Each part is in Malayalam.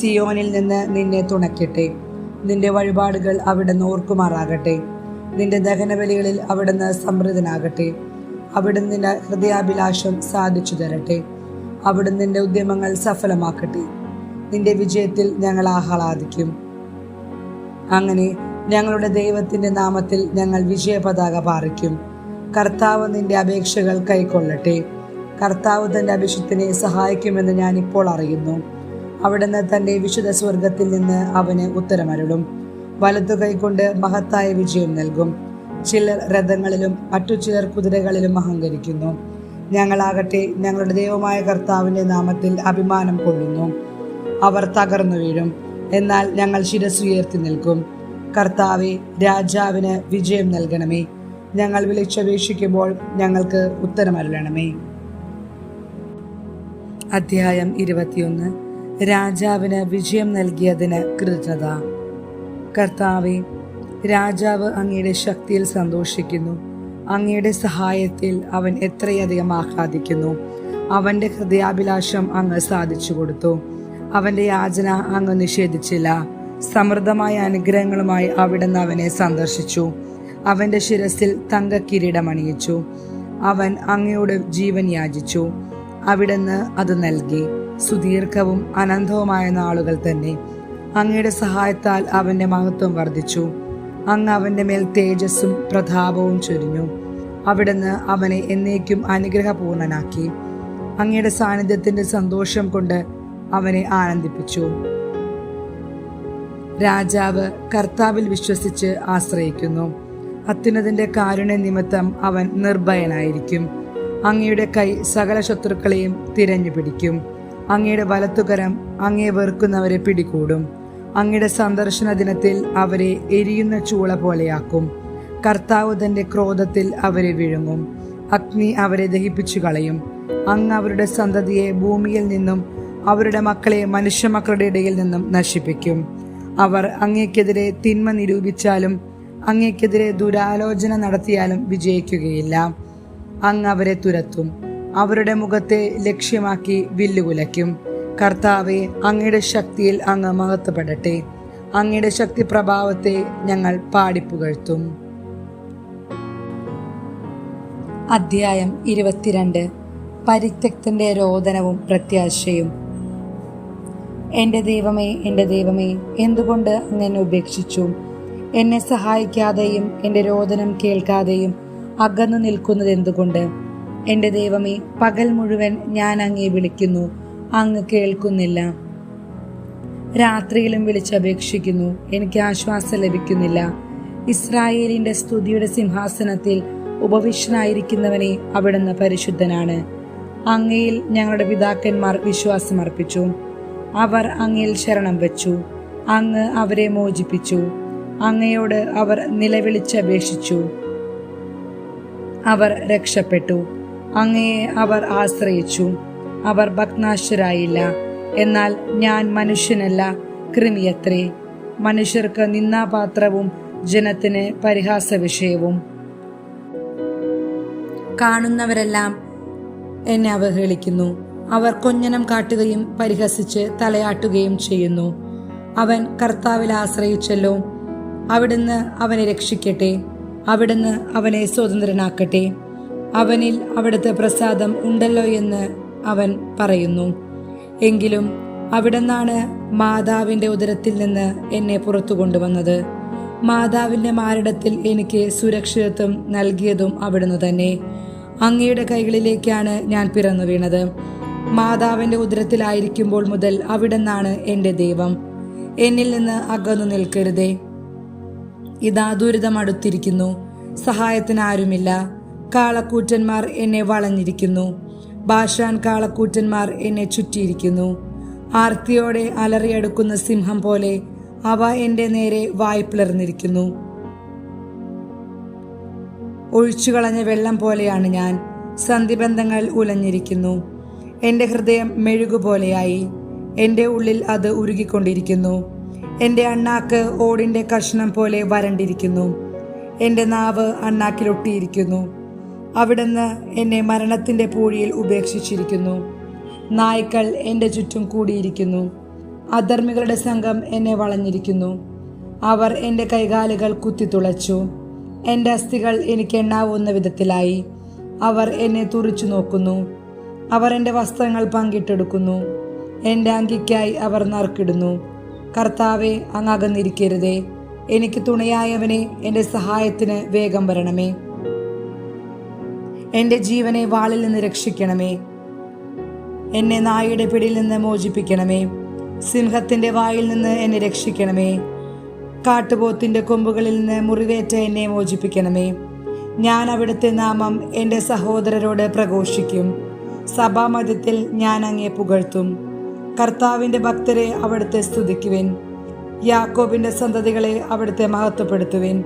സിയോനിൽ നിന്ന് നിന്നെ തുണക്കട്ടെ നിന്റെ വഴിപാടുകൾ അവിടുന്ന് ഓർക്കുമാറാകട്ടെ. നിന്റെ ദഹനബലികളിൽ അവിടുന്ന് സമൃദ്ധനാകട്ടെ. അവിടുന്ന് നിന്റെ ഹൃദയാഭിലാഷം സാധിച്ചു തരട്ടെ. അവിടുന്ന് നിന്റെ ഉദ്യമങ്ങൾ സഫലമാക്കട്ടെ. നിന്റെ വിജയത്തിൽ ഞങ്ങൾ ആഹ്ലാദിക്കും. അങ്ങനെ ഞങ്ങളുടെ ദൈവത്തിന്റെ നാമത്തിൽ ഞങ്ങൾ വിജയപതാക പാറിക്കും. കർത്താവ് നിന്റെ അപേക്ഷകൾ കൈക്കൊള്ളട്ടെ. കർത്താവ് തന്റെ അഭിഷത്തിനെ സഹായിക്കുമെന്ന് ഞാൻ ഇപ്പോൾ അറിയുന്നു. അവിടുന്ന് തന്റെ വിശുദ്ധ സ്വർഗത്തിൽ നിന്ന് അവന് ഉത്തരമരുളും. വലത്തു കൈകൊണ്ട് മഹത്തായ വിജയം നൽകും. ചിലർ രഥങ്ങളിലും മറ്റു ചിലർ കുതിരകളിലും അഹങ്കരിക്കുന്നു. ഞങ്ങളാകട്ടെ ഞങ്ങളുടെ ദൈവമായ കർത്താവിന്റെ നാമത്തിൽ അഭിമാനം കൊള്ളുന്നു. അവർ തകർന്നു വീഴും. എന്നാൽ ഞങ്ങൾ ശിരസുയർത്തി നിൽക്കും. കർത്താവെ രാജാവിന് വിജയം നൽകണമേ. ഞങ്ങൾ വിളിച്ചപേക്ഷിക്കുമ്പോൾ ഞങ്ങൾക്ക് ഉത്തരമരുളണമേ. അധ്യായം ഇരുപത്തിയൊന്ന്. രാജാവിന് വിജയം നൽകിയതിന് കൃതജ്ഞത. കർത്താവെ രാജാവ് അങ്ങയുടെ ശക്തിയിൽ സന്തോഷിക്കുന്നു. അങ്ങയുടെ സഹായത്തിൽ അവൻ എത്രയധികം ആഹ്ലാദിക്കുന്നു. അവന്റെ ഹൃദയാഭിലാഷം അങ്ങ് സാധിച്ചു കൊടുത്തു. അവന്റെ യാചന അങ്ങ് നിഷേധിച്ചില്ല. സമൃദ്ധമായ അനുഗ്രഹങ്ങളുമായി അവിടുന്ന് അവനെ സന്ദർശിച്ചു. അവന്റെ ശിരസിൽ തങ്ക കിരീടമണിയിച്ചു അവൻ അങ്ങയോട് ജീവൻ യാചിച്ചു. അവിടുന്ന് അത് നൽകി. സുദീർഘവും അനന്തവുമായ നാളുകൾ തന്നെ. അങ്ങയുടെ സഹായത്താൽ അവന്റെ മഹത്വം വർദ്ധിച്ചു. അങ്ങ് അവന്റെ മേൽ തേജസ്സും പ്രതാപവും ചൊരിഞ്ഞു. അവിടുന്ന് അവനെ എന്നേക്കും അനുഗ്രഹപൂർണനാക്കി. അങ്ങയുടെ സാന്നിധ്യത്തിന്റെ സന്തോഷം കൊണ്ട് അവനെ ആനന്ദിപ്പിച്ചു. രാജാവ് കർത്താവിൽ വിശ്വസിച്ച് ആശ്രയിക്കുന്നു. അത്യുന്നതിന്റെ കാരുണ്യ നിമിത്തം അവൻ നിർഭയനായിരിക്കും. അങ്ങയുടെ കൈ സകല ശത്രുക്കളെയും തിരഞ്ഞു പിടിക്കും. അങ്ങയുടെ വലത്തുകരം അങ്ങേ വെറുക്കുന്നവരെ പിടികൂടും. അങ്ങയുടെ സന്ദർശന ദിനത്തിൽ അവരെ എരിയുന്ന ചൂള പോലെയാക്കും. കർത്താവ് തന്റെ ക്രോധത്തിൽ അവരെ വിഴുങ്ങും. അഗ്നി അവരെ ദഹിപ്പിച്ചു കളയും അങ്ങ് അവരുടെ സന്തതിയെ ഭൂമിയിൽ നിന്നും അവരുടെ മക്കളെ മനുഷ്യമക്കളുടെ ഇടയിൽ നിന്നും നശിപ്പിക്കും. അവർ അങ്ങേക്കെതിരെ തിന്മ നിരൂപിച്ചാലും അങ്ങേക്കെതിരെ ദുരാലോചന നടത്തിയാലും വിജയിക്കുകയില്ല. അങ്ങ് അവരെ തുരത്തും. അവരുടെ മുഖത്തെ ലക്ഷ്യമാക്കി വില്ലുകുലയ്ക്കും കർത്താവെ അങ്ങയുടെ ശക്തിയിൽ അങ്ങ് മഹത്വപ്പെടട്ടെ. അങ്ങയുടെ ശക്തി പ്രഭാവത്തെ ഞങ്ങൾ പാടിപ്പുകഴ്ത്തും അധ്യായം ഇരുപത്തിരണ്ട്. പരിത്യക്തന്റെ രോദനവും പ്രത്യാശയും. എന്റെ ദൈവമേ എന്റെ ദൈവമേ എന്തുകൊണ്ട് എന്നെ ഉപേക്ഷിച്ചു? എന്നെ സഹായിക്കാതെയും എന്റെ രോദനം കേൾക്കാതെയും അകന്നു നിൽക്കുന്നത് എന്തുകൊണ്ട്? എന്റെ ദൈവമേ പകൽ മുഴുവൻ ഞാൻ അങ്ങേ വിളിക്കുന്നു. അങ്ങ് കേൾക്കുന്നില്ല. രാത്രിയിലും വിളിച്ചപേക്ഷിക്കുന്നു. എനിക്ക് ആശ്വാസം ലഭിക്കുന്നില്ല. ഇസ്രായേലിന്റെ സ്തുതിയുടെ സിംഹാസനത്തിൽ ഉപവിഷ്ടനായിരിക്കുന്നവനെ അവിടുന്ന് പരിശുദ്ധനാണ്. അങ്ങയിൽ ഞങ്ങളുടെ പിതാക്കന്മാർ വിശ്വാസമർപ്പിച്ചു. അവർ അങ്ങയിൽ ശരണം വെച്ചു. അങ്ങ് അവരെ മോചിപ്പിച്ചു. അങ്ങയോട് അവർ നിലവിളിച്ചപേക്ഷിച്ചു. അവർ രക്ഷപ്പെട്ടു. അങ്ങയെ അവർ ആശ്രയിച്ചു. അവർ ഭഗ്നാശരായില്ല എന്നാൽ ഞാൻ മനുഷ്യനല്ല കൃമിയത്രേ. മനുഷ്യർക്ക് നിന്നാപാത്രവും ജനത്തിന് പരിഹാസ വിഷയവും കാണുന്നവരെല്ലാം എന്നെ അവഹേളിക്കുന്നു. അവർ കൊഞ്ഞനം കാട്ടുകയും പരിഹസിച്ച് തലയാട്ടുകയും ചെയ്യുന്നു. അവൻ കർത്താവിൽ ആശ്രയിച്ചല്ലോ. അവിടുന്ന് അവനെ രക്ഷിക്കട്ടെ. അവിടുന്ന് അവനെ സ്വതന്ത്രനാക്കട്ടെ. അവനിൽ അവിടുത്തെ പ്രസാദം ഉണ്ടല്ലോ എന്ന് അവൻ പറയുന്നു. എങ്കിലും അവിടുന്നാണ് മാതാവിന്റെ ഉദരത്തിൽ നിന്ന് എന്നെ പുറത്തു കൊണ്ടുവന്നത്. മാതാവിന്റെ മാരടത്തിൽ എനിക്ക് സുരക്ഷിതത്വം നൽകിയതും അവിടുന്ന് തന്നെ. അങ്ങയുടെ കൈകളിലേക്കാണ് ഞാൻ പിറന്നു വീണത്. മാതാവിന്റെ ഉദരത്തിലായിരിക്കുമ്പോൾ മുതൽ അവിടുന്നാണ് എന്റെ ദൈവം. എന്നിൽ നിന്ന് അകന്നു നിൽക്കരുതേ. ഇതാ ദുരിതം അടുത്തിരിക്കുന്നു. സഹായത്തിന് ആരുമില്ല. കാളക്കൂറ്റന്മാർ എന്നെ വളഞ്ഞിരിക്കുന്നു. ഭാഷാൻ കാളക്കൂറ്റന്മാർ എന്നെ ചുറ്റിയിരിക്കുന്നു. ആർത്തിയോടെ അലറിയെടുക്കുന്ന സിംഹം പോലെ അവ എന്റെ നേരെ വായ്പിളർന്നിരിക്കുന്നു ഒഴിച്ചുകളഞ്ഞ വെള്ളം പോലെയാണ് ഞാൻ. സന്ധിബന്ധങ്ങൾ ഉലഞ്ഞിരിക്കുന്നു. എന്റെ ഹൃദയം മെഴുകുപോലെയായി എന്റെ ഉള്ളിൽ അത് ഉരുകിക്കൊണ്ടിരിക്കുന്നു. എന്റെ അണ്ണാക്ക് ഓടിന്റെ കഷ്ണം പോലെ വരണ്ടിരിക്കുന്നു. എന്റെ നാവ് അണ്ണാക്കിലൊട്ടിയിരിക്കുന്നു അവിടുന്ന് എന്നെ മരണത്തിന്റെ പൂഴിയിൽ ഉപേക്ഷിച്ചിരിക്കുന്നു. നായ്ക്കൾ എന്റെ ചുറ്റും കൂടിയിരിക്കുന്നു. അധർമ്മികളുടെ സംഘം എന്നെ വളഞ്ഞിരിക്കുന്നു. അവർ എന്റെ കൈകാലുകൾ കുത്തിത്തുളച്ചു എന്റെ അസ്ഥികൾ എനിക്ക് എണ്ണാവുന്ന വിധത്തിലായി. അവർ എന്നെ തുറിച്ചു നോക്കുന്നു. അവർ എന്റെ വസ്ത്രങ്ങൾ പങ്കിട്ടെടുക്കുന്നു. എന്റെ അങ്കിക്കായി അവർ നറുക്കിടുന്നു. കർത്താവെ അങ്ങകന്നിരിക്കരുതേ എനിക്ക് തുണയായവനെ എന്റെ സഹായത്തിന് വേഗം വരണമേ. എന്റെ ജീവനെ വാളിൽ നിന്ന് രക്ഷിക്കണമേ. എന്നെ നായയുടെ പിടിയിൽ നിന്ന് മോചിപ്പിക്കണമേ. സിംഹത്തിന്റെ വായിൽ നിന്ന് എന്നെ രക്ഷിക്കണമേ. കാട്ടുപോത്തിന്റെ കൊമ്പുകളിൽ നിന്ന് മുറിവേറ്റ എന്നെ മോചിപ്പിക്കണമേ. ഞാൻ അവിടുത്തെ നാമം എന്റെ സഹോദരരോട് പ്രഘോഷിക്കും. സഭാമധ്യത്തിൽ ഞാൻ അങ്ങേ പുകഴ്ത്തും. കർത്താവിന്റെ ഭക്തരെ അവിടുത്തെ സ്തുതിക്കുവിൻ. യാക്കോബിന്റെ സന്തതികളെ അവിടുത്തെ മഹത്വപ്പെടുത്തുവിൻ.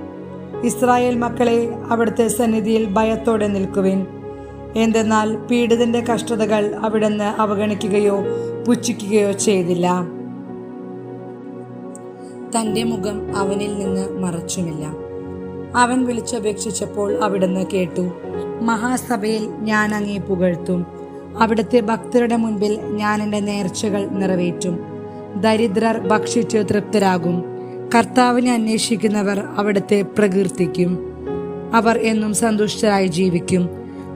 ഇസ്രായേൽ മക്കളെ അവിടുത്തെ സന്നിധിയിൽ ഭയത്തോടെ നിൽക്കുവിൻ. എന്തെന്നാൽ പീഡിതന്റെ കഷ്ടതകൾ അവിടുന്ന് അവഗണിക്കുകയോ പുച്ഛിക്കുകയോ ചെയ്തില്ല. തന്റെ മുഖം അവനിൽ നിന്ന് മറച്ചുമില്ല. അവൻ വിളിച്ചപേക്ഷിച്ചപ്പോൾ അവിടുന്ന് കേട്ടു മഹാസഭയിൽ ഞാൻ അങ്ങേ പുകഴ്ത്തും. അവിടുത്തെ ഭക്തരുടെ മുൻപിൽ ഞാൻ എന്റെ നേർച്ചകൾ നിറവേറ്റും. ദരിദ്രർ ഭക്ഷിച്ചു തൃപ്തരാകും. കർത്താവിനെ അന്വേഷിക്കുന്നവർ അവിടുത്തെ പ്രകീർത്തിക്കും. അവർ എന്നും സന്തുഷ്ടരായി ജീവിക്കും.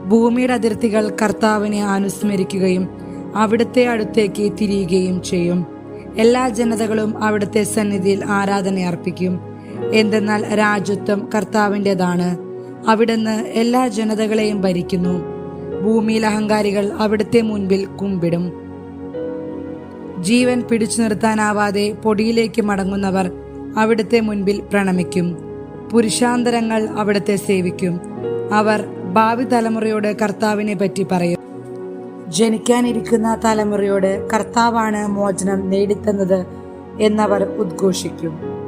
ഭൂമിയുടെ അതിർത്തികൾ കർത്താവിനെ അനുസ്മരിക്കുകയും അവിടുത്തെ അടുത്തേക്ക് തിരിയുകയും ചെയ്യും. എല്ലാ ജനതകളും അവിടുത്തെ സന്നിധിയിൽ ആരാധന അർപ്പിക്കും. എന്തെന്നാൽ രാജ്യത്വം കർത്താവിന്റെതാണ്. അവിടുന്ന് എല്ലാ ജനതകളെയും ഭരിക്കുന്നു. ഭൂമിയിൽ അഹങ്കാരികൾ അവിടുത്തെ മുൻപിൽ കുമ്പിടും. ജീവൻ പിടിച്ചു നിർത്താനാവാതെ പൊടിയിലേക്ക് മടങ്ങുന്നവർ അവിടുത്തെ മുൻപിൽ പ്രണമിക്കും. പുരുഷാന്തരങ്ങൾ അവിടുത്തെ സേവിക്കും. അവർ ഭാവി തലമുറയോട് കർത്താവിനെ പറ്റി പറയും. ജനിക്കാനിരിക്കുന്ന തലമുറയോട് കർത്താവാണ് മോചനം നേടിത്തന്നത് എന്നവർ ഉദ്ഘോഷിക്കും.